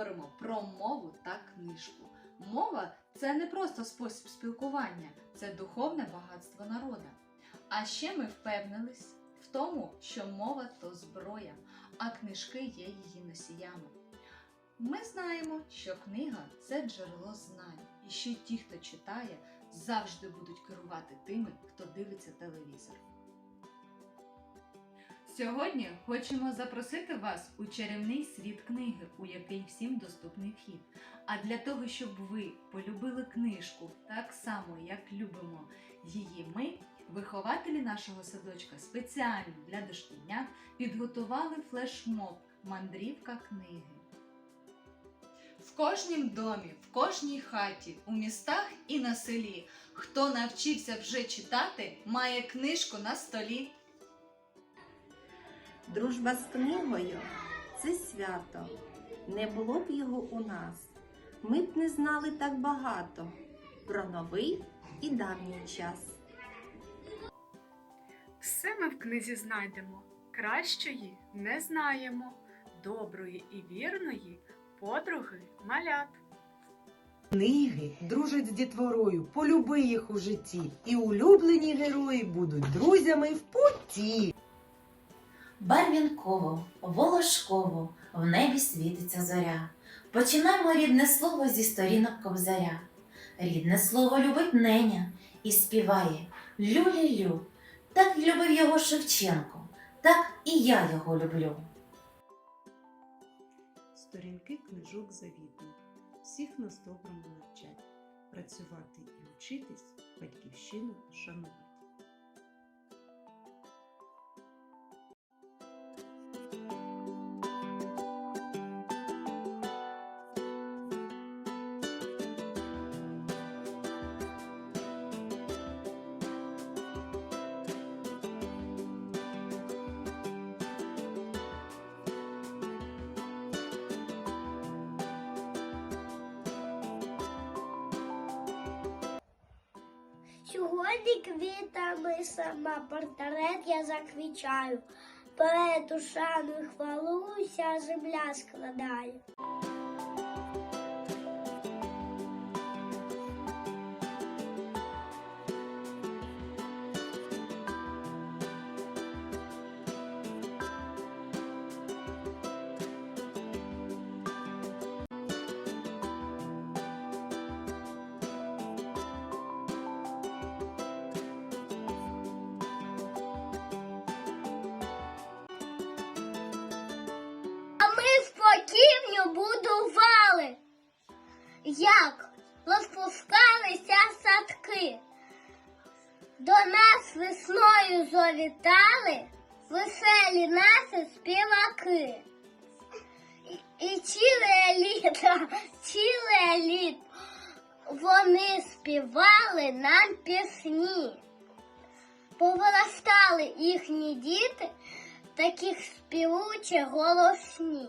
поговоримо про мову та книжку. Мова це не просто спосіб спілкування, це духовне багатство народа. А ще ми впевнились в тому, що мова то зброя, а книжки є її носіями. Ми знаємо, що книга це джерело знань, і що ті, хто читає, завжди будуть керувати тими, хто дивиться телевізор. Сьогодні хочемо запросити вас у чарівний світ книги, у який всім доступний вхід. А для того, щоб ви полюбили книжку так само, як любимо її ми, вихователі нашого садочка спеціально для дошкільнят підготували флешмоб Мандрівка книги. В кожнім домі, в кожній хаті, у містах і на селі, хто навчився вже читати, має книжку на столі. Дружба з книгою це свято. Не було б його у нас. Ми б не знали так багато про новий і давній час. Все ми в книзі знайдемо, кращої не знаємо, доброї і вірної подруги малят. Книги дружать з дітворою, полюби їх у житті, і улюблені герої будуть друзями в путі. Барвінково, волошково, в небі світиться зоря. Починаємо рідне слово зі сторінок кобзаря. Рідне слово любить неня і співає Лю-лі-лю. Так любив його Шевченко, так і я його люблю. Сторінки книжок завітних, всіх нас доброму навчать, працювати і вчитись, батьківщину шанувати. Сьогодні квітами сама портрет я заквічаю. Поету шану хвалуся, земля складає. Ми будували, як розпускалися садки. До нас весною завітали веселі наші співаки. І, і ціле літо, ціле літо вони співали нам пісні. Повиростали їхні діти, таких співучі голосні.